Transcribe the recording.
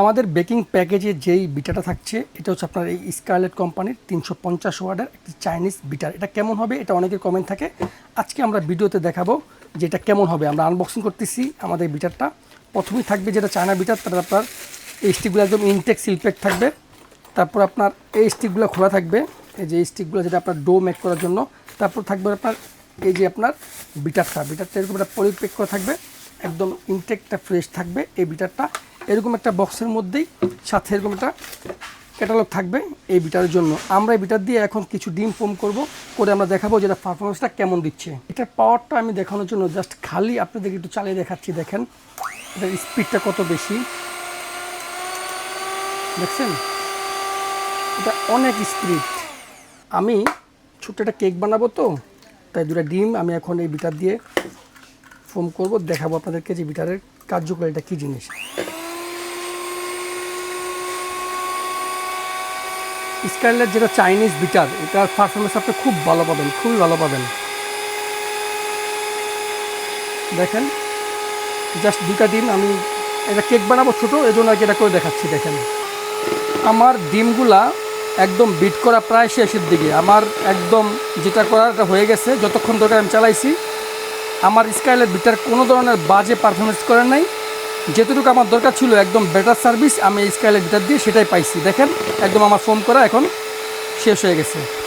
আমাদের বেকিং প্যাকেজে যেই বিটাটা থাকছে, এটা হচ্ছে আপনার এই স্কারলেট কোম্পানির তিনশো পঞ্চাশ ওয়ার্ডের একটি চাইনিজ বিটার। এটা কেমন হবে এটা অনেকের কমেন্ট থাকে। আজকে আমরা ভিডিওতে দেখাবো যে এটা কেমন হবে। আমরা আনবক্সিং করতেছি আমাদের বিটারটা। প্রথমেই থাকবে যেটা চায়না বিটার তার আপনার এই স্টিকগুলো একদম ইনটেক সিলপ্যাক থাকবে। তারপর আপনার এই স্টিকগুলো খোলা থাকবে। এই যে স্টিকগুলো যেটা আপনার ডো মেক করার জন্য। তারপর থাকবে আপনার এই যে আপনার বিটারটা। বিটারটা এরকম একটা পলিপ্যাক করা থাকবে। একদম ইনটেকটা ফ্রেশ থাকবে এই বিটারটা। এরকম একটা বক্সের মধ্যেই সাথে এরকম একটা ক্যাটালগ থাকবে এই বিটারের জন্য। আমরা এই বিটার দিয়ে এখন কিছু ডিম ফোম করব, করে আমরা দেখাবো যেটা পারফরমেন্সটা কেমন দিচ্ছে। এটার পাওয়ারটা আমি দেখানোর জন্য জাস্ট খালি আপনাদেরকে একটু চালিয়ে দেখাচ্ছি, দেখেন। এটার স্পিডটা কত বেশি। দেখছেন? এটা অনেক স্পিড আমি ছোট্ট একটা কেক বানাবো তো, তাই দুটা ডিম আমি এখন এই বিটার দিয়ে ফোম করব, দেখাবো আপনাদেরকে যে বিটারের কার্যকারিতা কী জিনিস। স্কাইলের যেটা চাইনিজ বিটার, এটার পারফরমেন্স আপনি খুব ভালো পাবেন, খুবই ভালো পাবেন। দেখেন জাস্ট দুটা ডিম, আমি এটা কেক বানাবো ছোটো এই জন্য আর কি এটা করে দেখাচ্ছি, দেখেন। আমার ডিমগুলা একদম বিট করা প্রায় শেষের দিকে। আমার একদম যেটা করার এটা হয়ে গেছে, যতক্ষণ দরকার আমি চালাইছি, আমার স্কাইলের বিটার কোনো ধরনের বাজে পারফরমেন্স করে নাই। যেটুকু আমার দরকার ছিল একদম বেটার সার্ভিস আমি স্কাইলের বিটার দিয়ে সেটাই পাইছি। দেখেন, একদম আমার ফোন করা এখন শেষ হয়ে গেছে।